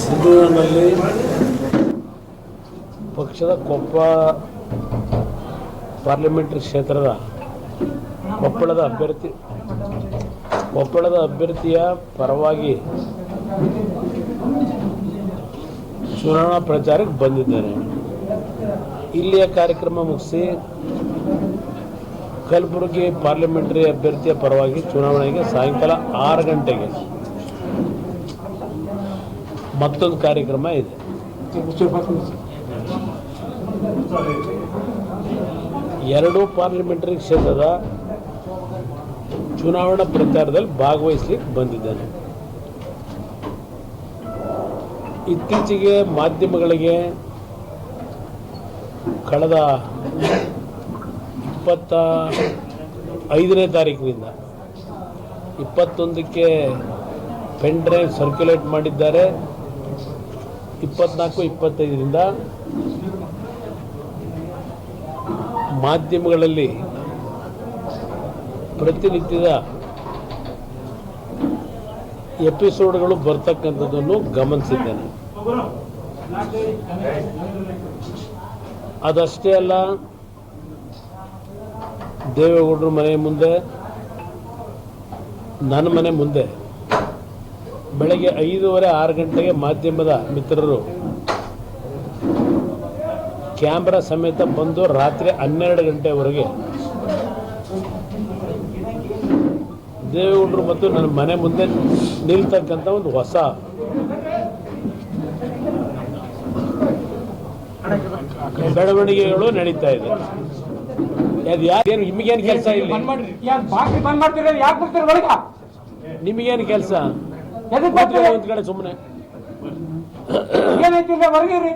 ಸಿಂಧೂರಿನಲ್ಲಿ ಪಕ್ಷದ ಕೊಪ್ಪ ಪಾರ್ಲಿಮೆಂಟರಿ ಕ್ಷೇತ್ರದ ಕೊಪ್ಪಳದ ಅಭ್ಯರ್ಥಿ, ಕೊಪ್ಪಳದ ಅಭ್ಯರ್ಥಿಯ ಪರವಾಗಿ ಚುನಾವಣಾ ಪ್ರಚಾರಕ್ಕೆ ಬಂದಿದ್ದಾರೆ. ಇಲ್ಲಿಯ ಕಾರ್ಯಕ್ರಮ ಮುಗಿಸಿ ಕಲಬುರಗಿ ಪಾರ್ಲಿಮೆಂಟರಿ ಅಭ್ಯರ್ಥಿಯ ಪರವಾಗಿ ಚುನಾವಣೆಗೆ ಸಾಯಂಕಾಲ ಆರು ಗಂಟೆಗೆ ಮತ್ತೊಂದು ಕಾರ್ಯಕ್ರಮ ಇದೆ. ಎರಡೂ ಪಾರ್ಲಿಮೆಂಟರಿ ಕ್ಷೇತ್ರದ ಚುನಾವಣಾ ಪ್ರಚಾರದಲ್ಲಿ ಭಾಗವಹಿಸ್ಲಿಕ್ಕೆ ಬಂದಿದ್ದೇನೆ. ಇತ್ತೀಚೆಗೆ ಮಾಧ್ಯಮಗಳಿಗೆ ಕಳೆದ ಇಪ್ಪತ್ತ ಐದನೇ ತಾರೀಕಿನಿಂದ ಇಪ್ಪತ್ತೊಂದಕ್ಕೆ ಪೆನ್ ಡ್ರೈವ್ ಸರ್ಕ್ಯುಲೇಟ್ ಮಾಡಿದ್ದಾರೆ. ಇಪ್ಪತ್ನಾಲ್ಕು, ಇಪ್ಪತ್ತೈದರಿಂದ ಮಾಧ್ಯಮಗಳಲ್ಲಿ ಪ್ರತಿನಿತ್ಯದ ಎಪಿಸೋಡ್ಗಳು ಬರ್ತಕ್ಕಂಥದ್ದನ್ನು ಗಮನಿಸಿದ್ದೇನೆ. ಅದಷ್ಟೇ ಅಲ್ಲ, ದೇವೇಗೌಡರ ಮನೆ ಮುಂದೆ, ನನ್ನ ಮನೆ ಮುಂದೆ ಬೆಳಗ್ಗೆ ಐದೂವರೆ ಆರು ಗಂಟೆಗೆ ಮಾಧ್ಯಮದ ಮಿತ್ರರು ಕ್ಯಾಮ್ರಾ ಸಮೇತ ಬಂದು ರಾತ್ರಿ ಹನ್ನೆರಡು ಗಂಟೆವರೆಗೆ ದೇವೇಗೌಡರು ಮತ್ತು ನನ್ನ ಮನೆ ಮುಂದೆ ನಿಲ್ತಕ್ಕಂಥ ಒಂದು ಹೊಸ ಬೆಳವಣಿಗೆಗಳು ನಡೀತಾ ಇದೆ ಅದು ಯಾರೇನು ನಿಮಗೇನು ಕೆಲಸ ಇಲ್ಲ ನಿಮಗೇನು ಕೆಲಸ ಒಂದು ಕಡೆ ಸುಮ್ಮನೆ ಹೊರಗಿರಿ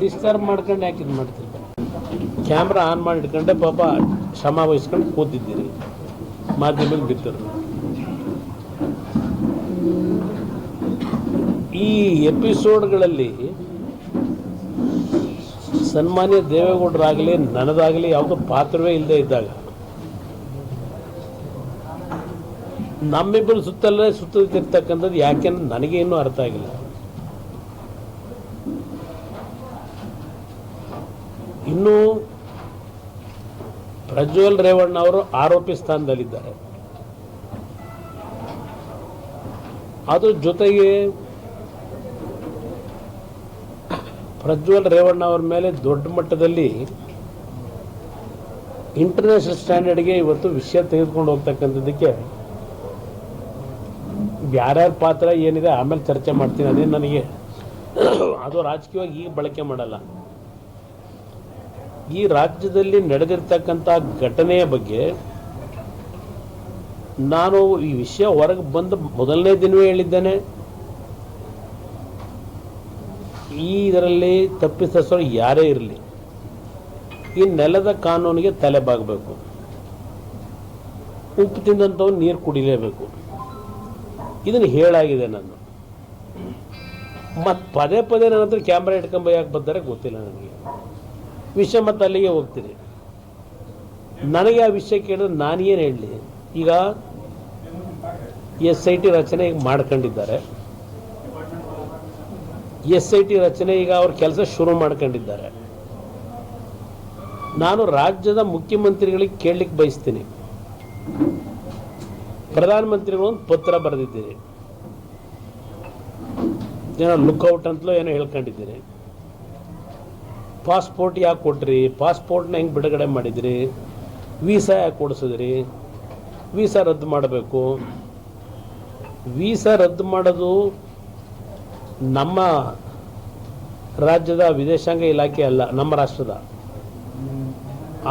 ಡಿಸ್ಟರ್ಬ್ ಮಾಡ್ಕೊಂಡು ಯಾಕೆ ಇದು ಮಾಡ್ತೀರಿ? ಕ್ಯಾಮ್ರಾ ಆನ್ ಮಾಡಿ ಇಟ್ಕೊಂಡೆ ಪಾಪ ಶ್ರಮ ವಹಿಸ್ಕೊಂಡು ಕೂತಿದ್ದೀರಿ. ಮಾಧ್ಯಮಕ್ಕೆ ಬಿತ್ತರು. ಈ ಎಪಿಸೋಡ್ಗಳಲ್ಲಿ ಸನ್ಮಾನ್ಯ ದೇವೇಗೌಡರಾಗಲಿ ನನದಾಗಲಿ ಯಾವುದೋ ಪಾತ್ರವೇ ಇಲ್ಲದೆ ಇದ್ದಾಗ ನಮ್ಮಿಬ್ಬರು ಸುತ್ತಲೇ ಸುತ್ತುತ್ತಿರ್ತಕ್ಕಂಥದ್ದು ಯಾಕೆ ನನಗೆ ಇನ್ನೂ ಅರ್ಥ ಆಗಿಲ್ಲ. ಇನ್ನು ಪ್ರಜ್ವಲ್ ರೇವಣ್ಣ ಅವರು ಆರೋಪಿ ಸ್ಥಾನದಲ್ಲಿದ್ದಾರೆ. ಅದ್ರ ಜೊತೆಗೆ ಪ್ರಜ್ವಲ್ ರೇವಣ್ಣ ಅವರ ಮೇಲೆ ದೊಡ್ಡ ಮಟ್ಟದಲ್ಲಿ ಇಂಟರ್ನ್ಯಾಷನಲ್ ಸ್ಟ್ಯಾಂಡರ್ಡ್ಗೆ ಇವತ್ತು ವಿಷಯ ತೆಗೆದುಕೊಂಡು ಹೋಗ್ತಕ್ಕಂಥದ್ದಕ್ಕೆ ಯಾರ್ಯಾರ ಪಾತ್ರ ಏನಿದೆ, ಆಮೇಲೆ ಚರ್ಚೆ ಮಾಡ್ತೀನಿ. ಅದೇ ನನಗೆ ಅದು ರಾಜಕೀಯವಾಗಿ ಈಗ ಬಳಕೆ ಮಾಡಲ್ಲ. ಈ ರಾಜ್ಯದಲ್ಲಿ ನಡೆದಿರ್ತಕ್ಕಂಥ ಘಟನೆಯ ಬಗ್ಗೆ ನಾನು ಈ ವಿಷಯ ಹೊರಗೆ ಬಂದು ಮೊದಲನೇ ದಿನವೇ ಹೇಳಿದ್ದೇನೆ. ಈ ಇದರಲ್ಲಿ ತಪ್ಪಿಸೋರು ಯಾರೇ ಇರಲಿ, ಈ ನೆಲದ ಕಾನೂನಿಗೆ ತಲೆ ಬಾಗಬೇಕು. ಉಪ್ಪು ತಿಂದಂಥವ್ರು ನೀರು ಕುಡಿಲೇಬೇಕು. ಇದನ್ನು ಹೇಳಾಗಿದೆ ನಾನು. ಮತ್ತು ಪದೇ ಪದೇ ನನ್ನ ಹತ್ರ ಕ್ಯಾಮ್ರಾ ಇಟ್ಕೊಂಬ ಯಾಕೆ ಬರ್ತಾರೆ ಗೊತ್ತಿಲ್ಲ ನನಗೆ. ವಿಷಯ ಮತ್ತೆ ಅಲ್ಲಿಗೆ ಹೋಗ್ತೀನಿ. ನನಗೆ ಆ ವಿಷಯ ಕೇಳಿದ್ರೆ ನಾನೇನು ಹೇಳಲಿ? ಈಗ ಎಸ್ ಐ ಟಿ ರಚನೆ ಈಗ ಮಾಡ್ಕೊಂಡಿದ್ದಾರೆ. ಎಸ್ ಐ ಟಿ ರಚನೆ ಈಗ ಅವ್ರ ಕೆಲಸ ಶುರು ಮಾಡ್ಕೊಂಡಿದ್ದಾರೆ. ನಾನು ರಾಜ್ಯದ ಮುಖ್ಯಮಂತ್ರಿಗಳಿಗೆ ಕೇಳಲಿಕ್ಕೆ ಬಯಸ್ತೀನಿ. ಪ್ರಧಾನಮಂತ್ರಿಗಳು ಒಂದು ಪತ್ರ ಬರೆದಿದ್ದೀರಿ. ಏನೋ ಲುಕ್ಔಟ್ ಅಂತಲೂ ಏನೋ ಹೇಳ್ಕೊಂಡಿದ್ದೀರಿ. ಪಾಸ್ಪೋರ್ಟ್ ಯಾಕೆ ಕೊಟ್ರಿ? ಪಾಸ್ಪೋರ್ಟ್ನ ಹೆಂಗೆ ಬಿಡುಗಡೆ ಮಾಡಿದ್ರಿ? ವೀಸಾ ಯಾಕೆ ಕೊಡಿಸಿದ್ರಿ? ವೀಸಾ ರದ್ದು ಮಾಡಬೇಕು. ವೀಸಾ ರದ್ದು ಮಾಡೋದು ನಮ್ಮ ರಾಜ್ಯದ ವಿದೇಶಾಂಗ ಇಲಾಖೆ ಅಲ್ಲ, ನಮ್ಮ ರಾಷ್ಟ್ರದ.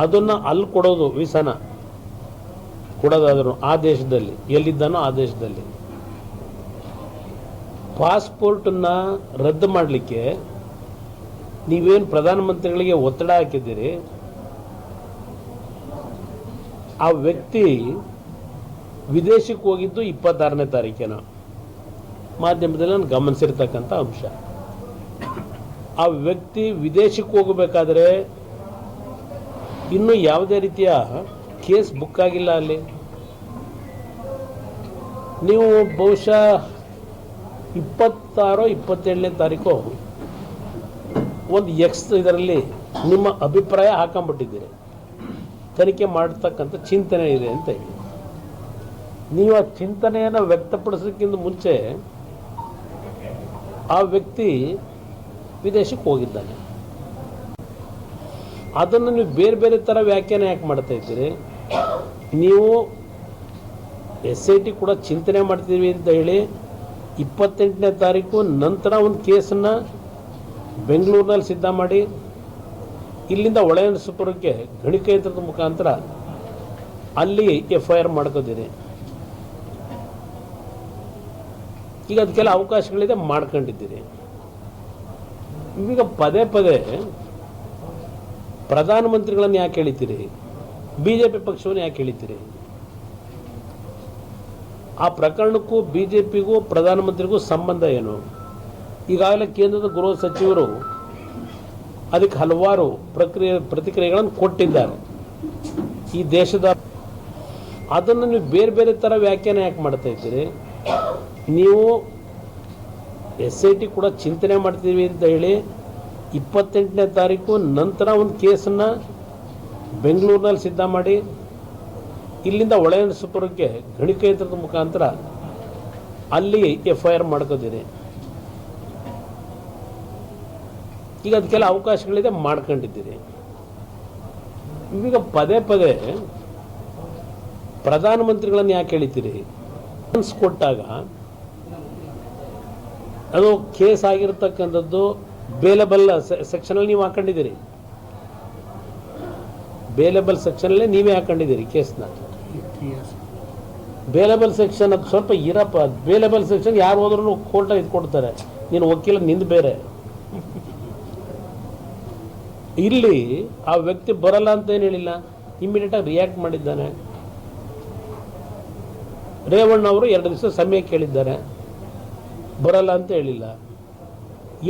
ಅದನ್ನು ಅಲ್ಲಿ ಕೊಡೋದು ವೀಸಾನ ಕೊಡೋದಾದ್ರು ಆ ದೇಶದಲ್ಲಿ, ಎಲ್ಲಿದ್ದಾನೋ ಆ ದೇಶದಲ್ಲಿ. ಪಾಸ್ಪೋರ್ಟನ್ನು ರದ್ದು ಮಾಡಲಿಕ್ಕೆ ನೀವೇನು ಪ್ರಧಾನಮಂತ್ರಿಗಳಿಗೆ ಒತ್ತಡ ಹಾಕಿದ್ದೀರಿ? ಆ ವ್ಯಕ್ತಿ ವಿದೇಶಕ್ಕೆ ಹೋಗಿದ್ದು ಇಪ್ಪತ್ತಾರನೇ ತಾರೀಕೇನ ಮಾಧ್ಯಮದಲ್ಲಿ ನಾನು ಗಮನಿಸಿರ್ತಕ್ಕಂಥ ಅಂಶ. ಆ ವ್ಯಕ್ತಿ ವಿದೇಶಕ್ಕೆ ಹೋಗಬೇಕಾದ್ರೆ ಇನ್ನೂ ಯಾವುದೇ ರೀತಿಯ ಕೇಸ್ ಬುಕ್ ಆಗಿಲ್ಲ ಅಲ್ಲಿ. ನೀವು ಬಹುಶಃ ಇಪ್ಪತ್ತಾರೋ ಇಪ್ಪತ್ತೇಳನೇ ತಾರೀಕು ಒಂದು ಎಕ್ಸ್ ಇದರಲ್ಲಿ ನಿಮ್ಮ ಅಭಿಪ್ರಾಯ ಹಾಕೊಂಬಿಟ್ಟಿದ್ದೀರಿ ತನಿಖೆ ಮಾಡ್ತಕ್ಕಂಥ ಚಿಂತನೆ ಇದೆ ಅಂತ ಹೇಳಿ. ನೀವು ಆ ಚಿಂತನೆಯನ್ನು ವ್ಯಕ್ತಪಡಿಸೋಕ್ಕಿಂತ ಮುಂಚೆ ಆ ವ್ಯಕ್ತಿ ವಿದೇಶಕ್ಕೆ ಹೋಗಿದ್ದಾನೆ. ಅದನ್ನು ನೀವು ಬೇರೆ ಬೇರೆ ಥರ ವ್ಯಾಖ್ಯಾನ ಯಾಕೆ ಮಾಡ್ತಾ ಇದ್ದೀರಿ? ನೀವು ಎಸ್ ಐ ಟಿ ಕೂಡ ಚಿಂತನೆ ಮಾಡ್ತೀವಿ ಅಂತ ಹೇಳಿ ಇಪ್ಪತ್ತೆಂಟನೇ ತಾರೀಕು ನಂತರ ಒಂದು ಕೇಸನ್ನು ಬೆಂಗಳೂರಿನಲ್ಲಿ ಸಿದ್ಧ ಮಾಡಿ, ಇಲ್ಲಿಂದ ಒಳಯನಸುಪುರಕ್ಕೆ ಗಣಿಕಯಂತ್ರದ ಮುಖಾಂತರ ಅಲ್ಲಿ ಎಫ್ ಐ ಆರ್ ಮಾಡ್ಕೋತೀನಿ ಈಗ ಅದಕ್ಕೆಲ್ಲ ಅವಕಾಶಗಳಿದೆ ಮಾಡ್ಕೊಂಡಿದ್ದೀರಿ ಈಗ ಪದೇ ಪದೇ ಪ್ರಧಾನಮಂತ್ರಿಗಳನ್ನು ಯಾಕೆ ಹೇಳಿತೀರಿ ಬಿ ಜೆ ಪಿ ಪಕ್ಷವನ್ನು ಯಾಕೆ ಹೇಳಿತೀರಿ ಆ ಪ್ರಕರಣಕ್ಕೂ ಬಿ ಜೆ ಪಿಗೂ ಪ್ರಧಾನಮಂತ್ರಿಗೂ ಸಂಬಂಧ ಏನು? ಈಗಾಗಲೇ ಕೇಂದ್ರದ ಗೃಹ ಸಚಿವರು ಅದಕ್ಕೆ ಹಲವಾರು ಪ್ರಕ್ರಿಯೆ, ಪ್ರತಿಕ್ರಿಯೆಗಳನ್ನು ಕೊಟ್ಟಿದ್ದಾರೆ. ಈ ದೇಶದ ಅದನ್ನು ನೀವು ಬೇರೆ ಬೇರೆ ಥರ ವ್ಯಾಖ್ಯಾನ ಯಾಕೆ ಮಾಡ್ತಾ ಇದ್ದೀರಿ? ನೀವು ಎಸ್ ಐ ಟಿ ಕೂಡ ಚಿಂತನೆ ಮಾಡ್ತೀವಿ ಅಂತ ಹೇಳಿ ಇಪ್ಪತ್ತೆಂಟನೇ ತಾರೀಕು ನಂತರ ಒಂದು ಕೇಸನ್ನು ಬೆಂಗಳೂರಿನಲ್ಲಿ ಸಿದ್ಧ ಮಾಡಿ, ಇಲ್ಲಿಂದ ಒಳಯನಸುಪುರಕ್ಕೆ ಗಣಿಕಯಂತ್ರದ ಮುಖಾಂತರ ಅಲ್ಲಿ ಎಫ್ ಐ ಆರ್ ಈಗ ಅದಕ್ಕೆಲ್ಲ ಅವಕಾಶಗಳಿದೆ ಮಾಡ್ಕೊಂಡಿದ್ದೀರಿ ಈಗ ಪದೇ ಪದೇ ಪ್ರಧಾನಮಂತ್ರಿಗಳನ್ನು ಯಾಕೆ ಹೇಳ್ತೀರಿ ಕೊಟ್ಟಾಗ ಅದು ಕೇಸ್ ಆಗಿರತಕ್ಕಂಥದ್ದು ಬೇಲೆಬಲ್ ಸೆಕ್ಷನಲ್ಲಿ ನೀವು ಹಾಕೊಂಡಿದ್ದೀರಿ. ಬೇಲೆಬಲ್ ಅಲ್ಲಿ ನೀವೇ ಹಾಕೊಂಡಿದ್ದೀರಿ ಕೇಸ್ನ. ಬೇಲೆಬಲ್ ಸೆಕ್ಷನ್ ಅದು ಸ್ವಲ್ಪ ಇರಪ್ಪ. ಬೇಲೆಬಲ್ ಸೆಕ್ಷನ್ ಯಾರು ಹೋದ್ರೂ ಕೋರ್ಟ ಇದು ಕೊಡ್ತಾರೆ ನೀನು ವಕೀಲ ನಿಂದು ಬೇರೆ. ಇಲ್ಲಿ ಆ ವ್ಯಕ್ತಿ ಬರಲ್ಲ ಅಂತ ಏನು ಹೇಳಿಲ್ಲ? ಇಮ್ಮಿಡಿಯೇಟಾಗಿ ರಿಯಾಕ್ಟ್ ಮಾಡಿದ್ದಾನೆ. ರೇವಣ್ಣ ಅವರು ಎರಡು ದಿವಸ ಸಮಯ ಕೇಳಿದ್ದಾರೆ. ಬರಲ್ಲ ಅಂತ ಹೇಳಿಲ್ಲ.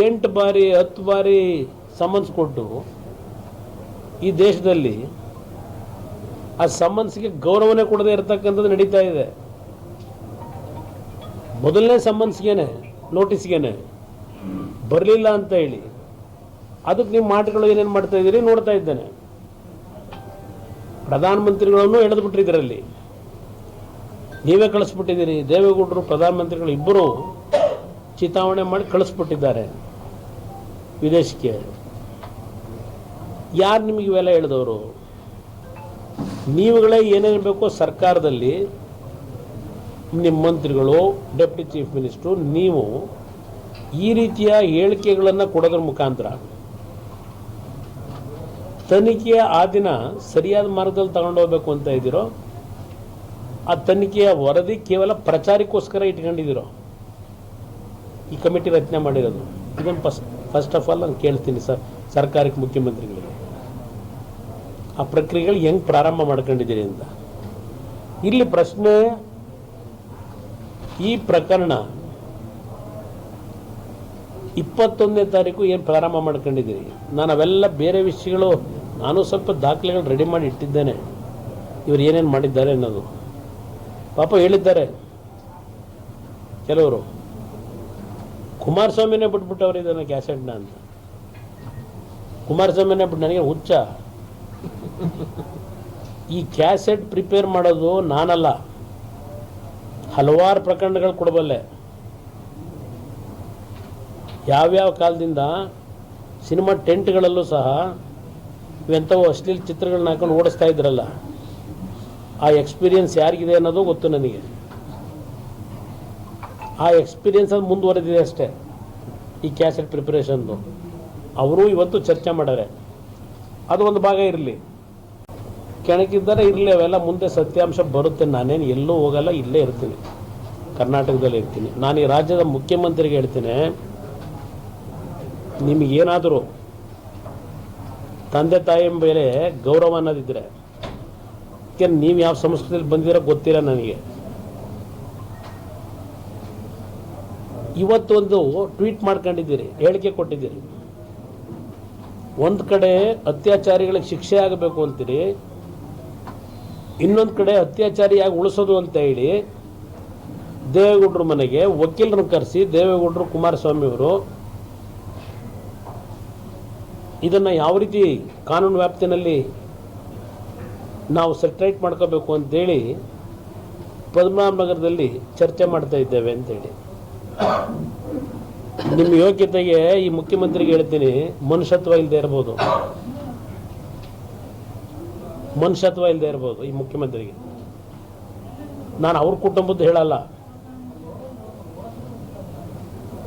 ಎಂಟು ಬಾರಿ, ಹತ್ತು ಬಾರಿ ಸಮನ್ಸ್ ಕೊಟ್ಟು ಈ ದೇಶದಲ್ಲಿ ಆ ಸಮನ್ಸ್ಗೆ ಗೌರವನೇ ಕೊಡದೇ ಇರತಕ್ಕಂಥದ್ದು ನಡೀತಾ ಇದೆ. ಮೊದಲನೇ ಸಮನ್ಸ್ಗೇನೆ ನೋಟಿಸ್ಗೇನೆ ಬರಲಿಲ್ಲ ಅಂತ ಹೇಳಿ, ಅದಕ್ಕೆ ನಿಮ್ಮ ಮಾತುಗಳು ಏನೇನು ಮಾಡ್ತಾ ಇದ್ದೀರಿ ನೋಡ್ತಾ ಇದ್ದೇನೆ. ಪ್ರಧಾನಮಂತ್ರಿಗಳನ್ನು ಎಳೆದು ಬಿಟ್ರಿ ಇದರಲ್ಲಿ ನೀವೇ ಕಳಿಸ್ಬಿಟ್ಟಿದ್ದೀರಿ, ದೇವೇಗೌಡರು, ಪ್ರಧಾನಮಂತ್ರಿಗಳು ಇಬ್ಬರು ಚಿತಾವಣೆ ಮಾಡಿ ಕಳಿಸ್ಬಿಟ್ಟಿದ್ದಾರೆ ವಿದೇಶಕ್ಕೆ. ಯಾರು ನಿಮಗೆ ಇವೆಲ್ಲ ಹೇಳಿದವರು? ನೀವುಗಳೇ ಏನೇನು ಬೇಕೋ ಸರ್ಕಾರದಲ್ಲಿ ನಿಮ್ಮ ಮಂತ್ರಿಗಳು, ಡೆಪ್ಟಿ ಚೀಫ್ ಮಿನಿಸ್ಟ್ರು, ನೀವು ಈ ರೀತಿಯ ಹೇಳಿಕೆಗಳನ್ನು ಕೊಡೋದ್ರ ಮುಖಾಂತರ ತನಿಖೆಯ ಆ ದಿನ ಸರಿಯಾದ ಮಾರ್ಗದಲ್ಲಿ ತಗೊಂಡು ಹೋಗ್ಬೇಕು ಅಂತ ಇದ್ದೀರೋ, ಆ ತನಿಖೆಯ ವರದಿ ಕೇವಲ ಪ್ರಚಾರಕ್ಕೋಸ್ಕರ ಇಟ್ಕೊಂಡಿದ್ದೀರೋ, ಈ ಕಮಿಟಿ ರಚನೆ ಮಾಡಿರೋದು. ಇದನ್ನು ಫಸ್ಟ್ ಫಸ್ಟ್ ಆಫ್ ಆಲ್ ನಾನು ಕೇಳ್ತೀನಿ ಸರ್, ಸರ್ಕಾರಕ್ಕೆ ಮುಖ್ಯಮಂತ್ರಿಗಳಿಗೆ. ಆ ಪ್ರಕ್ರಿಯೆಗಳು ಹೆಂಗೆ ಪ್ರಾರಂಭ ಮಾಡ್ಕೊಂಡಿದ್ದೀರಿ ಅಂತ. ಇಲ್ಲಿ ಪ್ರಶ್ನೆ, ಈ ಪ್ರಕರಣ ಇಪ್ಪತ್ತೊಂದನೇ ತಾರೀಕು ಏನು ಪ್ರಾರಂಭ ಮಾಡ್ಕೊಂಡಿದ್ದೀರಿ? ನಾನು ಅವೆಲ್ಲ ಬೇರೆ ವಿಷಯಗಳು, ನಾನು ಸ್ವಲ್ಪ ದಾಖಲೆಗಳು ರೆಡಿ ಮಾಡಿ ಇಟ್ಟಿದ್ದೇನೆ. ಇವರು ಏನೇನು ಮಾಡಿದ್ದಾರೆ ಅನ್ನೋದು. ಪಾಪ ಹೇಳಿದ್ದಾರೆ. ಕೆಲವರು, ಕುಮಾರಸ್ವಾಮಿನೇ ಬಿಟ್ಬಿಟ್ಟವ್ರು ಇದನ್ನು ಕ್ಯಾಸೆಟ್ನ ಅಂತ. ಕುಮಾರಸ್ವಾಮಿನೇ ಬಿಟ್ಟು ನನಗೆ ಹುಚ್ಚ. ಈ ಕ್ಯಾಸೆಟ್ ಪ್ರಿಪೇರ್ ಮಾಡೋದು ನಾನಲ್ಲ. ಹಲವಾರು ಪ್ರಕರಣಗಳು ಕೊಡಬಲ್ಲೆ. ಯಾವ್ಯಾವ ಕಾಲದಿಂದ ಸಿನಿಮಾ ಟೆಂಟ್ಗಳಲ್ಲೂ ಸಹ ಇವೆಂಥವು ಅಶ್ಲೀಲ ಚಿತ್ರಗಳನ್ನ ಹಾಕೊಂಡು ಓಡಿಸ್ತಾ ಇದ್ರಲ್ಲ. ಆ ಎಕ್ಸ್ಪೀರಿಯನ್ಸ್ ಯಾರಿಗಿದೆ ಅನ್ನೋದು ಗೊತ್ತು ನನಗೆ. ಆ ಎಕ್ಸ್ಪೀರಿಯನ್ಸ್ ಅದು ಮುಂದುವರೆದಿದೆ ಅಷ್ಟೇ, ಈ ಕ್ಯಾಸೆಟ್ ಪ್ರಿಪರೇಷನ್ದು. ಅವರು ಇವತ್ತು ಚರ್ಚೆ ಮಾಡ್ಯಾರೆ. ಅದು ಒಂದು ಭಾಗ ಇರಲಿ. ಕೆಣಕಿದ್ದಾರೆ ಇರಲಿ, ಅವೆಲ್ಲ ಮುಂದೆ ಸತ್ಯಾಂಶ ಬರುತ್ತೆ. ನಾನೇನು ಎಲ್ಲೂ ಹೋಗಲ್ಲ, ಇಲ್ಲೇ ಇರ್ತೀನಿ. ಕರ್ನಾಟಕದಲ್ಲಿ ಇರ್ತೀನಿ. ನಾನು ಈ ರಾಜ್ಯದ ಮುಖ್ಯಮಂತ್ರಿಗೆ ಹೇಳ್ತೀನಿ, ನಿಮಗೇನಾದರೂ ತಂದೆ ತಾಯಿ ಮೇಲೆ ಗೌರವ ಅನ್ನೋದಿದ್ರೆ, ಯಾಕೆ ನೀವು ಯಾವ ಸಂಸ್ಕೃತಿಯಲ್ಲಿ ಬಂದಿರೋ ಗೊತ್ತಿಲ್ಲ ನನಗೆ. ಇವತ್ತೊಂದು ಟ್ವೀಟ್ ಮಾಡ್ಕೊಂಡಿದ್ದೀರಿ, ಹೇಳಿಕೆ ಕೊಟ್ಟಿದ್ದೀರಿ. ಒಂದು ಕಡೆ ಅತ್ಯಾಚಾರಿಗಳಿಗೆ ಶಿಕ್ಷೆ ಆಗಬೇಕು ಅಂತೀರಿ ಇನ್ನೊಂದು ಕಡೆ ಅತ್ಯಾಚಾರಿಯಾಗಿ ಉಳಿಸೋದು ಅಂತ ಹೇಳಿ ದೇವೇಗೌಡರ ಮನೆಗೆ ವಕೀಲರನ್ನು ಕರೆಸಿ ದೇವೇಗೌಡರು ಕುಮಾರಸ್ವಾಮಿಯವರು ಇದನ್ನು ಯಾವ ರೀತಿ ಕಾನೂನು ವ್ಯಾಪ್ತಿನಲ್ಲಿ ನಾವು ಸೆಟ್ರೈಟ್ ಮಾಡ್ಕೋಬೇಕು ಅಂತೇಳಿ ಪದ್ಮನಾಭನಗರದಲ್ಲಿ ಚರ್ಚೆ ಮಾಡ್ತಾ ಇದ್ದೇವೆ ಅಂತೇಳಿ ನಿಮ್ಮ ಯೋಗ್ಯತೆಗೆ ಈ ಮುಖ್ಯಮಂತ್ರಿಗೆ ಹೇಳ್ತೀನಿ ಮನುಷ್ಯತ್ವ ಇಲ್ಲದೆ ಇರ್ಬೋದು. ಮನುಷ್ಯತ್ವ ಇಲ್ಲದೆ ಇರ್ಬೋದು ಈ ಮುಖ್ಯಮಂತ್ರಿಗೆ. ನಾನು ಅವ್ರ ಕುಟುಂಬದ್ದು ಹೇಳಲ್ಲ.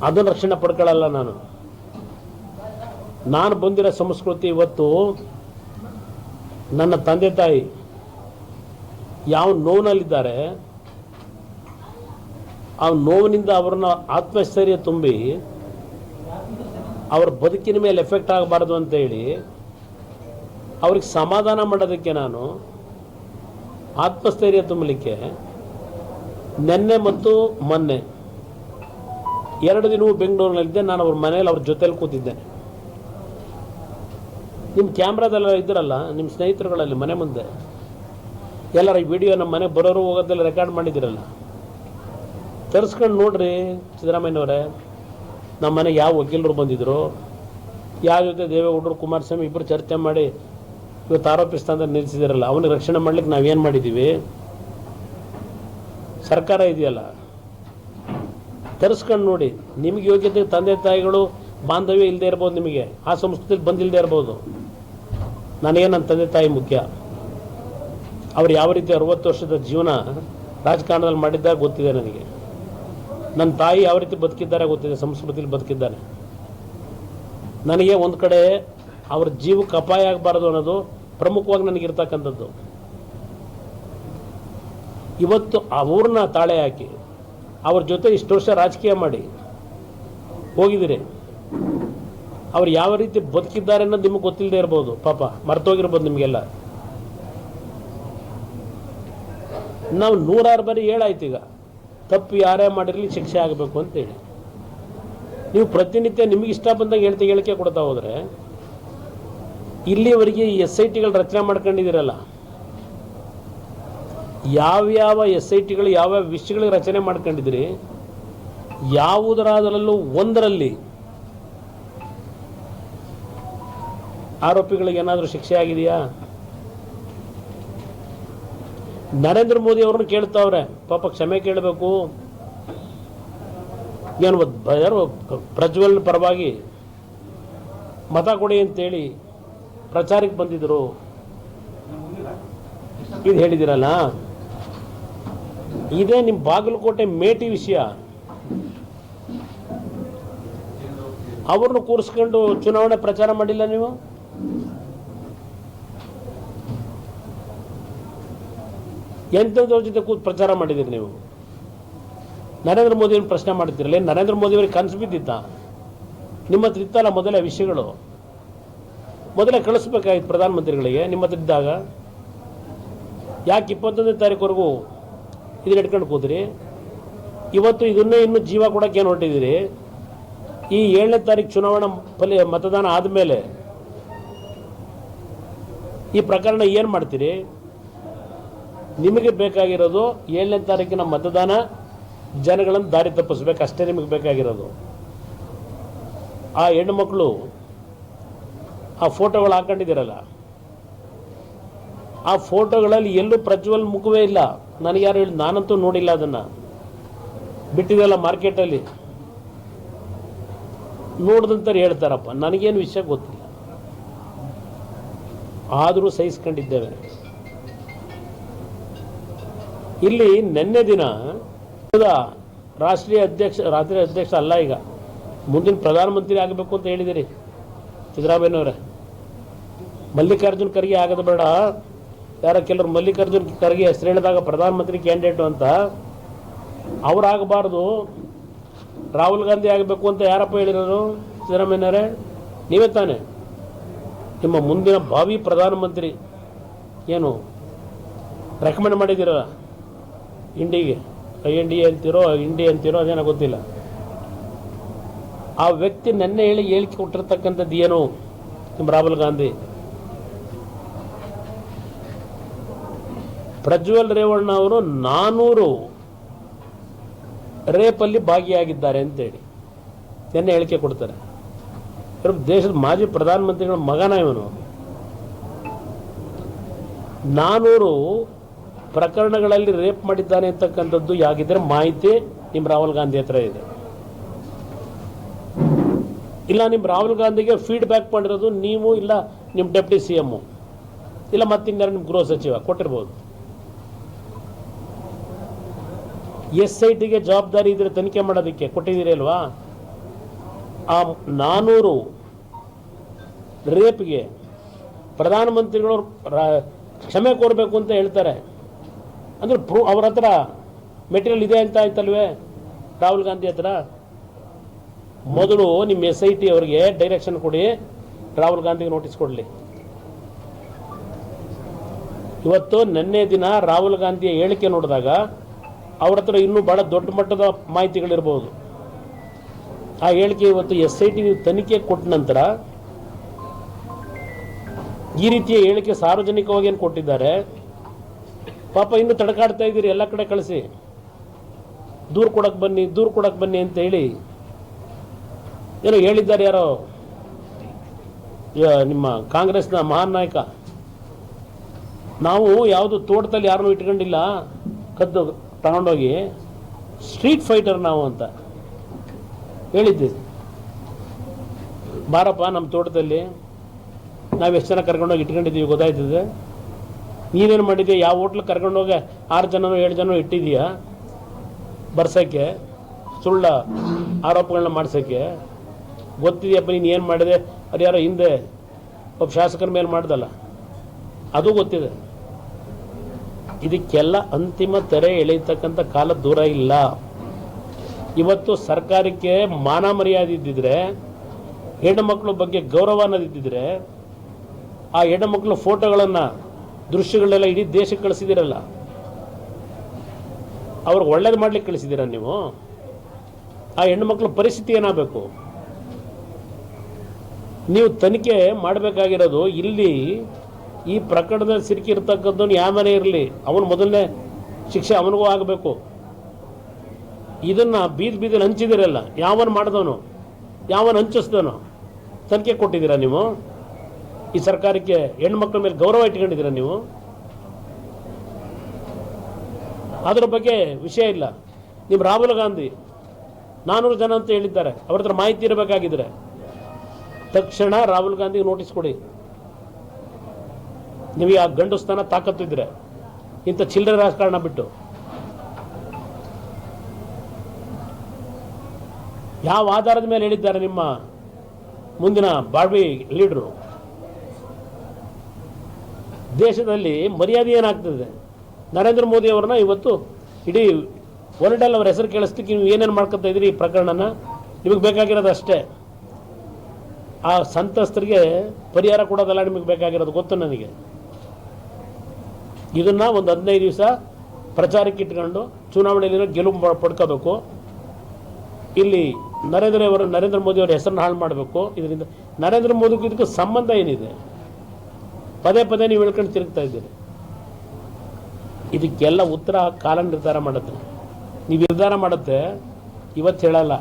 ಅದನ್ನು ರಕ್ಷಣೆ ಪಡ್ಕೊಳ್ಳಲ್ಲ ನಾನು. ನಾನು ಬಂದಿರೋ ಸಂಸ್ಕೃತಿ ಇವತ್ತು ನನ್ನ ತಂದೆ ತಾಯಿ ಯಾವ ನೋವಿನಲ್ಲಿದ್ದಾರೆ, ಆ ನೋವಿನಿಂದ ಅವ್ರನ್ನ ಆತ್ಮಸ್ಥೈರ್ಯ ತುಂಬಿ, ಅವ್ರ ಬದುಕಿನ ಮೇಲೆ ಎಫೆಕ್ಟ್ ಆಗಬಾರ್ದು ಅಂತೇಳಿ ಅವ್ರಿಗೆ ಸಮಾಧಾನ ಮಾಡೋದಕ್ಕೆ ನಾನು ಆತ್ಮಸ್ಥೈರ್ಯ ತುಂಬಲಿಕ್ಕೆ ನಿನ್ನೆ ಮತ್ತು ಮೊನ್ನೆ ಎರಡು ದಿನವೂ ಬೆಂಗಳೂರಿನಲ್ಲಿದ್ದೆ. ನಾನು ಅವ್ರ ಮನೇಲಿ ಅವ್ರ ಜೊತೆಲಿ ಕೂತಿದ್ದೆ. ನಿಮ್ಮ ಕ್ಯಾಮ್ರಾದಲ್ಲ ಇದ್ರಲ್ಲ ನಿಮ್ಮ ಸ್ನೇಹಿತರುಗಳಲ್ಲಿ ಮನೆ ಮುಂದೆ. ಎಲ್ಲರ ಈ ವಿಡಿಯೋ ನಮ್ಮ ಮನೆ ಬರೋರು ಹೋಗೋದೆಲ್ಲ ರೆಕಾರ್ಡ್ ಮಾಡಿದ್ದೀರಲ್ಲ. ತರಿಸ್ಕೊಂಡು ನೋಡ್ರಿ ಸಿದ್ದರಾಮಯ್ಯನವರೇ, ನಮ್ಮ ಮನೆಗೆ ಯಾವ ವಕೀಲರು ಬಂದಿದ್ರು, ಯಾವ ಜೊತೆ ದೇವೇಗೌಡರು ಕುಮಾರಸ್ವಾಮಿ ಇಬ್ಬರು ಚರ್ಚೆ ಮಾಡಿ ಇವತ್ತು ಆರೋಪಿ ಸ್ಥಾನದಲ್ಲಿ ನಿಲ್ಲಿಸಿದಾರಲ್ಲ ಅವನಿಗೆ ರಕ್ಷಣೆ ಮಾಡ್ಲಿಕ್ಕೆ ನಾವೇನು ಮಾಡಿದ್ದೀವಿ ಸರ್ಕಾರ ಇದೆಯಲ್ಲ? ತರಿಸ್ಕೊಂಡು ನೋಡಿ, ನಿಮಗೆ ಯೋಗ್ಯತೆ ತಂದೆ ತಾಯಿಗಳು ಬಾಂಧವ್ಯ ಇಲ್ಲದೆ ಇರ್ಬೋದು ನಿಮಗೆ, ಆ ಸಂಸ್ಕೃತಿಲಿ ಬಂದಿಲ್ಲದೆ ಇರ್ಬೋದು. ನನಗೆ ನನ್ನ ತಂದೆ ತಾಯಿ ಮುಖ್ಯ? ಅವ್ರು ಯಾವ ರೀತಿ ಅರವತ್ತು ವರ್ಷದ ಜೀವನ ರಾಜಕಾರಣದಲ್ಲಿ ಮಾಡಿದ್ದಾಗ ಗೊತ್ತಿದೆ ನನಗೆ. ನನ್ನ ತಾಯಿ ಯಾವ ರೀತಿ ಬದುಕಿದ್ದಾರೆ ಗೊತ್ತಿದೆ, ಸಂಸ್ಕೃತಿಲಿ ಬದುಕಿದ್ದಾರೆ ನನಗೆ ಒಂದು ಕಡೆ ಅವ್ರ ಜೀವಕ್ಕೆ ಅಪಾಯ ಆಗಬಾರ್ದು ಅನ್ನೋದು ಪ್ರಮುಖವಾಗಿ ನನಗಿರ್ತಕ್ಕಂಥದ್ದು. ಇವತ್ತು ಅವ್ರನ್ನ ತಾಳೆ ಹಾಕಿ, ಅವ್ರ ಜೊತೆ ಇಷ್ಟು ವರ್ಷ ರಾಜಕೀಯ ಮಾಡಿ, ಹೋಗಿದ್ದೀರಿ. ಅವ್ರು ಯಾವ ರೀತಿ ಬದುಕಿದ್ದಾರೆ ಅನ್ನೋದು ನಿಮಗೆ ಗೊತ್ತಿಲ್ಲದೆ ಇರ್ಬೋದು. ಪಾಪ, ಮರ್ತೋಗಿರ್ಬೋದು ನಿಮಗೆಲ್ಲ. ನಾವು ನೂರಾರು ಬಾರಿ ಹೇಳಾಯ್ತು ಈಗ, ತಪ್ಪು ಯಾರೇ ಮಾಡಿರಲಿ ಶಿಕ್ಷೆ ಆಗಬೇಕು ಅಂತೇಳಿ. ನೀವು ಪ್ರತಿನಿತ್ಯ ನಿಮಗೆ ಇಷ್ಟ ಬಂದಾಗ ಹೇಳ್ತಿ, ಹೇಳಿಕೆ ಕೊಡ್ತಾ ಹೋದರೆ ಇಲ್ಲಿವರೆಗೆ ಈ ಎಸ್ ಐ ಟಿಗಳು ರಚನೆ ಮಾಡ್ಕೊಂಡಿದ್ದೀರಲ್ಲ, ಯಾವ್ಯಾವ ಎಸ್ ಐ ಟಿಗಳು ಯಾವ್ಯಾವ ವಿಷಯಗಳಿಗೆ ರಚನೆ ಮಾಡ್ಕೊಂಡಿದ್ದೀರಿ, ಯಾವುದರಾದರಲ್ಲೂ ಒಂದರಲ್ಲಿ ಆರೋಪಿಗಳಿಗೆ ಏನಾದರೂ ಶಿಕ್ಷೆ ಆಗಿದೆಯಾ? ನರೇಂದ್ರ ಮೋದಿ ಅವ್ರನ್ನ ಕೇಳ್ತಾವ್ರೆ, ಪಾಪ ಕ್ಷಮೆ ಕೇಳಬೇಕು. ಏನು ಪ್ರಜ್ವಲ್ ಪರವಾಗಿ ಮತ ಕೊಡಿ ಅಂತೇಳಿ ಪ್ರಚಾರಕ್ಕೆ ಬಂದಿದ್ರು. ಇದು ಹೇಳಿದಿರಲ್ಲ ಇದೇ ನಿಮ್ಮ ಬಾಗಲಕೋಟೆ ಮೇಟಿ ವಿಷಯ. ಅವ್ರನ್ನ ಕೂರಿಸ್ಕೊಂಡು ಚುನಾವಣೆ ಪ್ರಚಾರ ಮಾಡಿಲ್ಲ ನೀವು? ಎಂಥವ್ರ ಜೊತೆ ಕೂತ್ ಪ್ರಚಾರ ಮಾಡಿದಿರಿ ನೀವು? ನರೇಂದ್ರ ಮೋದಿಯವ್ರನ್ನ ಪ್ರಶ್ನೆ ಮಾಡ್ತಿರಲಿ ನರೇಂದ್ರ ಮೋದಿಯವ್ರಿಗೆ ಕನಸು ಬಿದ್ದಿದ್ದ ನಿಮ್ಮ ಹತ್ರ ಇತ್ತಲ್ಲ ಮೊದಲೇ ವಿಷಯಗಳು? ಮೊದಲೇ ಕಳಿಸ್ಬೇಕಾಗಿತ್ತು ಪ್ರಧಾನಮಂತ್ರಿಗಳಿಗೆ, ನಿಮ್ಮ ಹತ್ರ ಇದ್ದಾಗ. ಯಾಕೆ ಇಪ್ಪತ್ತೊಂದನೇ ತಾರೀಕುವರೆಗೂ ಇದನ್ನ ಇಟ್ಕೊಂಡು ಕೂತ್ರಿ? ಇವತ್ತು ಇದನ್ನೇ ಇನ್ನೂ ಜೀವ ಕೊಡೋಕ್ಕೆ ಏನು ಹೊರಟಿದ್ದೀರಿ? ಈ ಏಳನೇ ತಾರೀಕು ಚುನಾವಣಾ ಫಲಿ, ಮತದಾನ ಆದಮೇಲೆ ಈ ಪ್ರಕರಣ ಏನು ಮಾಡ್ತೀರಿ? ನಿಮಗೆ ಬೇಕಾಗಿರೋದು ಏಳನೇ ತಾರೀಕಿನ ಮತದಾನ, ಜನಗಳನ್ನು ದಾರಿ ತಪ್ಪಿಸ್ಬೇಕು, ಅಷ್ಟೇ ನಿಮಗೆ ಬೇಕಾಗಿರೋದು. ಆ ಹೆಣ್ಣುಮಕ್ಕಳು ಆ ಫೋಟೋಗಳು ಹಾಕೊಂಡಿದ್ದೀರಲ್ಲ? ಆ ಫೋಟೋಗಳಲ್ಲಿ ಎಲ್ಲೂ ಪ್ರಜ್ವಲ್ ಮುಖವೇ ಇಲ್ಲ. ನನಗೆ ಯಾರು ಹೇಳಿ, ನಾನಂತೂ ನೋಡಿಲ್ಲ ಅದನ್ನು. ಬಿಟ್ಟಿದೆಲ್ಲ ಮಾರ್ಕೆಟಲ್ಲಿ. ನೋಡ್ದಂತಾರೆ ಹೇಳ್ತಾರಪ್ಪ, ನನಗೇನು ವಿಷಯ ಗೊತ್ತಿಲ್ಲ. ಆದರೂ ಸಹಿಸ್ಕೊಂಡಿದ್ದೇವೆ. ಇಲ್ಲಿ ನಿನ್ನೆ ದಿನ ರಾಷ್ಟ್ರೀಯ ಅಧ್ಯಕ್ಷ ರಾಷ್ಟ್ರೀಯ ಅಧ್ಯಕ್ಷ ಅಲ್ಲ ಈಗ. ಮುಂದಿನ ಪ್ರಧಾನಮಂತ್ರಿ ಆಗಬೇಕು ಅಂತ ಹೇಳಿದಿರಿ. ಸಿದ್ದರಾಮಯ್ಯನವರೇ. ಮಲ್ಲಿಕಾರ್ಜುನ್ ಖರ್ಗೆ ಆಗೋದು ಬೇಡ. ಯಾರ ಕೆಲವರು ಮಲ್ಲಿಕಾರ್ಜುನ್ ಖರ್ಗೆ ಹೆಸರು ಹೇಳಿದಾಗ ಪ್ರಧಾನಮಂತ್ರಿ ಕ್ಯಾಂಡಿಡೇಟು ಅಂತ. ಅವರಾಗಬಾರ್ದು ರಾಹುಲ್ ಗಾಂಧಿ ಆಗಬೇಕು ಅಂತ ಯಾರಪ್ಪ ಹೇಳಿರೋರು? ಸಿದ್ದರಾಮಯ್ಯನವರೇ? ನೀವೇ ತಾನೆ. ನಿಮ್ಮ ಮುಂದಿನ ಭಾವಿ ಪ್ರಧಾನಮಂತ್ರಿ ಏನು ರೆಕಮೆಂಡ್ ಮಾಡಿದ್ದೀರ? ಇಂಡಿಗೆ, ಐ ಎನ್ ಡಿ ಅಂತಿರೋ ಇಂಡಿ ಅಂತೀರೋ, ಅದೇನೋ ಗೊತ್ತಿಲ್ಲ. ಆ ವ್ಯಕ್ತಿ ನೆನ್ನೆ ಹೇಳಿ ಹೇಳಿಕೆ ಕೊಟ್ಟಿರ್ತಕ್ಕಂಥದ್ದು ಏನು? ನಿಮ್ಮ ರಾಹುಲ್ ಗಾಂಧಿ. ಪ್ರಜ್ವಲ್ ರೇವಣ್ಣ ಅವರು ನಾನೂರು ರೇಪಲ್ಲಿ ಭಾಗಿಯಾಗಿದ್ದಾರೆ ಅಂತೇಳಿ. ನಿನ್ನೆ ಹೇಳಿಕೆ ಕೊಡ್ತಾರೆ. ದೇಶದ ಮಾಜಿ ಪ್ರಧಾನಮಂತ್ರಿಗಳ ಮಗನ ಇವನು. ನಾನೂರು ಪ್ರಕರಣಗಳಲ್ಲಿ ರೇಪ್ ಮಾಡಿದ್ದಾನೆ ಅಂತಕ್ಕಂಥದ್ದು ಯಾಗಿದ್ರೆ ಮಾಹಿತಿ ನಿಮ್ಮ ರಾಹುಲ್ ಗಾಂಧಿ ಹತ್ರ ಇದೆ. ಇಲ್ಲ ನಿಮ್ಮ ರಾಹುಲ್ ಗಾಂಧಿಗೆ ಫೀಡ್ಬ್ಯಾಕ್ ಮಾಡಿರೋದು ನೀವು ಇಲ್ಲ ನಿಮ್ಮ ಡೆಪ್ಟಿ ಸಿ ಎಮ್ಮು ಇಲ್ಲ, ಮತ್ತಿನ್ಯಾರು ನಿಮ್ಮ ಗೃಹ ಸಚಿವ, ಕೊಟ್ಟಿರ್ಬೋದು. ಎಸ್ ಐ ಟಿಗೆ ಜವಾಬ್ದಾರಿ ಇದ್ರೆ ತನಿಖೆ ಮಾಡೋದಕ್ಕೆ ಕೊಟ್ಟಿದ್ದೀರಿ ಅಲ್ವಾ? ಆ ನಾನೂರು ರೇಪ್ಗೆ ಪ್ರಧಾನಮಂತ್ರಿಗಳು ಕ್ಷಮೆ ಕೋರಬೇಕು ಅಂತ ಹೇಳ್ತಾರೆ. ಅಂದ್ರೆ ಪ್ರೂ, ಅವ್ರ ಹತ್ರ ಮೆಟೀರಿಯಲ್ ಇದೆ ಅಂತ ಆಯ್ತಲ್ವೇ? ರಾಹುಲ್ ಗಾಂಧಿ ಹತ್ರ? ಮೊದಲು ನಿಮ್ಮ ಎಸ್ ಐ ಟಿ ಅವರಿಗೆ ಡೈರೆಕ್ಷನ್ ಕೊಡಿ, ರಾಹುಲ್ ಗಾಂಧಿಗೆ ನೋಟಿಸ್ ಕೊಡಲಿ. ಇವತ್ತು ನಿನ್ನೆ ದಿನ ರಾಹುಲ್ ಗಾಂಧಿಯ ಹೇಳಿಕೆ ನೋಡಿದಾಗ ಅವ್ರ ಹತ್ರ ಇನ್ನೂ ಭಾಳ ದೊಡ್ಡ ಮಟ್ಟದ ಮಾಹಿತಿಗಳಿರ್ಬೋದು. ಆ ಹೇಳಿಕೆ ಇವತ್ತು ಎಸ್ ಐ ಟಿ ತನಿಖೆ ಕೊಟ್ಟ ನಂತರ ಈ ರೀತಿಯ ಹೇಳಿಕೆ ಸಾರ್ವಜನಿಕವಾಗಿ ಏನು ಕೊಟ್ಟಿದ್ದಾರೆ? ಪಾಪ ಇನ್ನು ತಡಕಾಡ್ತಾ ಇದ್ದೀರಿ, ಎಲ್ಲ ಕಡೆ ಕಳಿಸಿ. ದೂರು ಕೊಡಕ್ಕೆ ಬನ್ನಿ, ದೂರು ಕೊಡಕ್ಕೆ ಬನ್ನಿ ಅಂತ ಹೇಳಿ ಏನೋ ಹೇಳಿದ್ದಾರೆ ಯಾರೋ? ನಿಮ್ಮ ಕಾಂಗ್ರೆಸ್ನ ಮಹಾನ್ ನಾಯಕ. ನಾವು ಯಾವುದು ತೋಟದಲ್ಲಿ ಯಾರನ್ನೂ ಇಟ್ಕೊಂಡಿಲ್ಲ, ಕದ್ದು ತಗೊಂಡೋಗಿ ಸ್ಟ್ರೀಟ್ ಫೈಟರ್ ನಾವು ಅಂತ ಹೇಳಿದ್ದೆ ಬಾರಪ್ಪ ನಮ್ಮ ತೋಟದಲ್ಲಿ ನಾವು ಎಷ್ಟು ಜನ ಕರ್ಕೊಂಡೋಗಿ ಇಟ್ಕೊಂಡಿದ್ದೀವಿ ಗೊತ್ತಾಯ್ತದೆ? ನೀನೇನು ಮಾಡಿದ್ದೀಯ ಯಾವ ಹೋಟ್ಲಿಗೆ ಕರ್ಕೊಂಡೋಗಿ ಆರು ಜನನೋ, ಏಳು ಜನನೋ ಇಟ್ಟಿದ್ದೀಯಾ? ಬರ್ಸೋಕ್ಕೆ, ಸುಳ್ಳ ಆರೋಪಗಳನ್ನ ಮಾಡಿಸೋಕ್ಕೆ? ಗೊತ್ತಿದೆಯಪ್ಪ, ನೀನು ಏನು ಮಾಡಿದೆ? ಅದು ಯಾರೋ ಹಿಂದೆ ಒಬ್ಬ ಶಾಸಕರ ಮೇಲೆ ಮಾಡ್ದಲ್ಲ. ಅದು ಗೊತ್ತಿದೆ. ಇದಕ್ಕೆಲ್ಲ ಅಂತಿಮ ತೆರೆ ಎಳೆಯತಕ್ಕಂಥ ಕಾಲ ದೂರ ಇಲ್ಲ. ಇವತ್ತು ಸರ್ಕಾರಕ್ಕೆ ಮಾನ ಮರ್ಯಾದೆ ಇದ್ದಿದ್ರೆ ಹೆಣ್ಣು ಮಕ್ಕಳ ಬಗ್ಗೆ ಗೌರವ ಅನ್ನೋದಿದ್ದಿದ್ರೆ ಆ ಹೆಣ್ಣು ಮಕ್ಕಳ ಫೋಟೋಗಳನ್ನು ದೃಶ್ಯಗಳನ್ನೆಲ್ಲ ಇಡೀ ದೇಶಕ್ಕೆ ಕಳಿಸಿದಿರಲ್ಲ. ಅವ್ರಿಗೆ ಒಳ್ಳೇದು ಮಾಡ್ಲಿಕ್ಕೆ ಕಳಿಸಿದ್ದೀರಾ ನೀವು? ಆ ಹೆಣ್ಣು ಮಕ್ಕಳ ಪರಿಸ್ಥಿತಿ ಏನಾಗಬೇಕು? ನೀವು ತನಿಖೆ ಮಾಡಬೇಕಾಗಿರೋದು ಇಲ್ಲಿ ಈ ಪ್ರಕರಣದಲ್ಲಿ ಸಿಲುಕಿರ್ತಕ್ಕಂಥವ್ನು ಯಾವನೇ ಇರಲಿ? ಅವನು ಮೊದಲನೇ ಶಿಕ್ಷೆ ಅವನಿಗೂ ಆಗಬೇಕು. ಇದನ್ನು ಬೀದಿ ಬೀದಿಲಿ ಹಂಚಿದಿರಲ್ಲ. ಯಾವನು ಮಾಡಿದವನು? ಯಾವನು ಹಂಚಿಸ್ದವನು? ತನಿಖೆ ಕೊಟ್ಟಿದ್ದೀರಾ ನೀವು? ಈ ಸರ್ಕಾರಕ್ಕೆ ಹೆಣ್ಮಕ್ಳ ಮೇಲೆ ಗೌರವ ಇಟ್ಕೊಂಡಿದ್ದೀರಾ ನೀವು? ಅದರ ಬಗ್ಗೆ ವಿಷಯ ಇಲ್ಲ. ನಿಮ್ಮ ರಾಹುಲ್ ಗಾಂಧಿ ನಾನ್ನೂರು ಜನ ಅಂತ ಹೇಳಿದ್ದಾರೆ. ಅವ್ರ ಹತ್ರ ಮಾಹಿತಿ ಇರಬೇಕಾಗಿದ್ರೆ. ತಕ್ಷಣ ರಾಹುಲ್ ಗಾಂಧಿಗೆ ನೋಟಿಸ್ ಕೊಡಿ. ನಿಮಗೆ ಆ ಗಂಡು ಸ್ಥಾನ ತಾಕತ್ತಿದ್ರೆ ಇಂಥ ಚಿಲ್ಲರೆ ರಾಜಕಾರಣ ಬಿಟ್ಟು. ಯಾವ ಆಧಾರದ ಮೇಲೆ ಹೇಳಿದ್ದಾರೆ ನಿಮ್ಮ ಮುಂದಿನ ಬಾಡ್ವಿ ಲೀಡರು? ದೇಶದಲ್ಲಿ ಮರ್ಯಾದೆ ಏನಾಗ್ತದೆ? ನರೇಂದ್ರ ಮೋದಿ ಅವ್ರನ್ನ ಇವತ್ತು ಇಡೀ ವರ್ಲ್ಡಲ್ಲಿ ಅವ್ರ ಹೆಸರು ಕೇಳಿಸ್ಲಿಕ್ಕೆ ನೀವು ಏನೇನು ಮಾಡ್ಕೊತಾ ಇದ್ದೀರಿ ಈ ಪ್ರಕರಣನ? ನಿಮಗೆ ಬೇಕಾಗಿರೋದು ಅಷ್ಟೇ. ಆ ಸಂತ್ರಸ್ತರಿಗೆ ಪರಿಹಾರ ಕೊಡೋದಲ್ಲ ನಿಮಗೆ ಬೇಕಾಗಿರೋದು ಗೊತ್ತು ನನಗೆ. ಇದನ್ನು ಒಂದು ಹದಿನೈದು ದಿವಸ ಪ್ರಚಾರಕ್ಕೆ ಇಟ್ಕೊಂಡು ಚುನಾವಣೆಯಲ್ಲಿ ಗೆಲುವು ಪಡ್ಕೋಬೇಕು. ಇಲ್ಲಿ ನರೇಂದ್ರ ಅವರು, ನರೇಂದ್ರ ಮೋದಿ ಅವರ ಹೆಸರನ್ನ ಹಾಳು ಮಾಡಬೇಕು. ಇದರಿಂದ ನರೇಂದ್ರ ಮೋದಿಗೂ ಇದಕ್ಕೆ ಸಂಬಂಧ ಏನಿದೆ? ಪದೇ ಪದೇ ನೀವು ಹೇಳ್ಕೊಂಡು ತಿರುಗ್ತಾ ಇದ್ದೀರಿ. ಇದಕ್ಕೆಲ್ಲ ಉತ್ತರ ಕಾಲ ನಿರ್ಧಾರ ಮಾಡುತ್ತೆ. ನೀವು ನಿರ್ಧಾರ ಮಾಡುತ್ತೆ, ಇವತ್ತು ಹೇಳಲ್ಲ.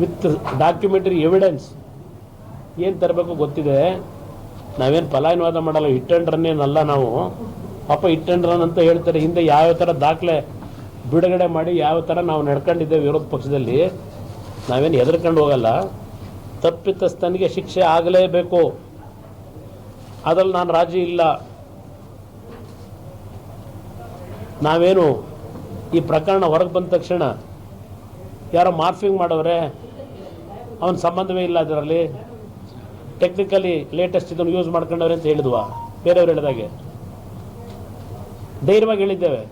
ವಿತ್ ಡಾಕ್ಯುಮೆಂಟರಿ ಎವಿಡೆನ್ಸ್ ಏನು ತರಬೇಕು ಗೊತ್ತಿದೆ? ನಾವೇನು ಫಲಾನುವಾದ ಮಾಡಲ್ಲ ಹಿಟ್ ಆ್ಯಂಡ್ ರನ್ ಏನಲ್ಲ ನಾವು. ಪಾಪ ಹಿಟ್ ಆ್ಯಂಡ್ ರನ್ ಅಂತ ಹೇಳ್ತಾರೆ. ಹಿಂದೆ ಯಾವ ಥರ ದಾಖಲೆ ಬಿಡುಗಡೆ ಮಾಡಿ ಯಾವ ಥರ ನಾವು ನಡ್ಕೊಂಡಿದ್ದೇವೆ ವಿರೋಧ ಪಕ್ಷದಲ್ಲಿ, ನಾವೇನು ಹೆದರ್ಕೊಂಡು ಹೋಗಲ್ಲ. ತಪ್ಪಿತಸ್ಥನಿಗೆ ಶಿಕ್ಷೆ ಆಗಲೇಬೇಕು. ಅದ್ರಲ್ಲಿ ನಾನು ರಾಜಿ ಇಲ್ಲ. ನಾವೇನು ಈ ಪ್ರಕರಣ ಹೊರಗೆ ಬಂದ ತಕ್ಷಣ ಯಾರೋ ಮಾರ್ಫಿಂಗ್ ಮಾಡವ್ರೆ ಅವನ ಸಂಬಂಧವೇ ಇಲ್ಲ ಅದರಲ್ಲಿ. ಟೆಕ್ನಿಕಲಿ ಲೇಟೆಸ್ಟ್ ಇದನ್ನು ಯೂಸ್ ಮಾಡ್ಕೊಂಡವ್ರೆ ಅಂತ ಹೇಳಿದ್ವಾ? ಬೇರೆಯವ್ರು ಹೇಳಿದಾಗೆ. ಧೈರ್ಯವಾಗಿ ಹೇಳಿದ್ದೇವೆ.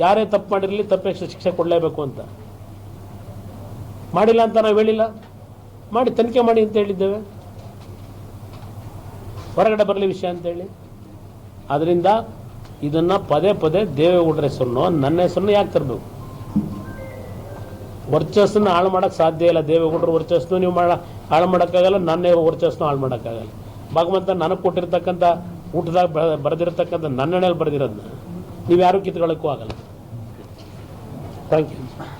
ಯಾರೇ ತಪ್ಪು ಮಾಡಿರಲಿ ತಪ್ಪಿಗೆ ಶಿಕ್ಷೆ ಕೊಡಲೇಬೇಕು ಅಂತ. ಮಾಡಿಲ್ಲ ಅಂತ ನಾವು ಹೇಳಿಲ್ಲ. ಮಾಡಿ ತನಿಖೆ ಮಾಡಿ ಅಂತ ಹೇಳಿದ್ದೇವೆ. ಹೊರಗಡೆ ಬರಲಿ ವಿಷಯ ಅಂತೇಳಿ ಅದರಿಂದ ಇದನ್ನು ಪದೇ ಪದೇ ದೇವೇಗೌಡರ ಹೆಸರನ್ನು, ನನ್ನ ಹೆಸರನ್ನು ಯಾಕೆ ತರಬೇಕು? ವರ್ಚಸ್ಸನ್ನು ಹಾಳು ಮಾಡೋಕ್ಕೆ ಸಾಧ್ಯ ಇಲ್ಲ. ದೇವೇಗೌಡರ ವರ್ಚಸ್ಸನ್ನು ನೀವು ಮಾಡ, ಹಾಳು ಮಾಡೋಕ್ಕಾಗಲ್ಲ, ನನ್ನ ವರ್ಚಸ್ಸನ್ನು ಹಾಳು ಮಾಡೋಕ್ಕಾಗಲ್ಲ. ಭಗವಂತ ನನಗೆ ಕೊಟ್ಟಿರ್ತಕ್ಕಂಥ ಊಟದಾಗ ಬರೆದಿರತಕ್ಕಂಥ ಬರೆದಿರ್ತಕ್ಕಂಥ ಹಣೆಯಲ್ಲಿ ಬರೆದಿರೋದನ್ನ ನೀವು ಯಾರೂ ಕಿತ್ಕೊಳ್ಳೋಕ್ಕೂ ಆಗಲ್ಲ. Thank you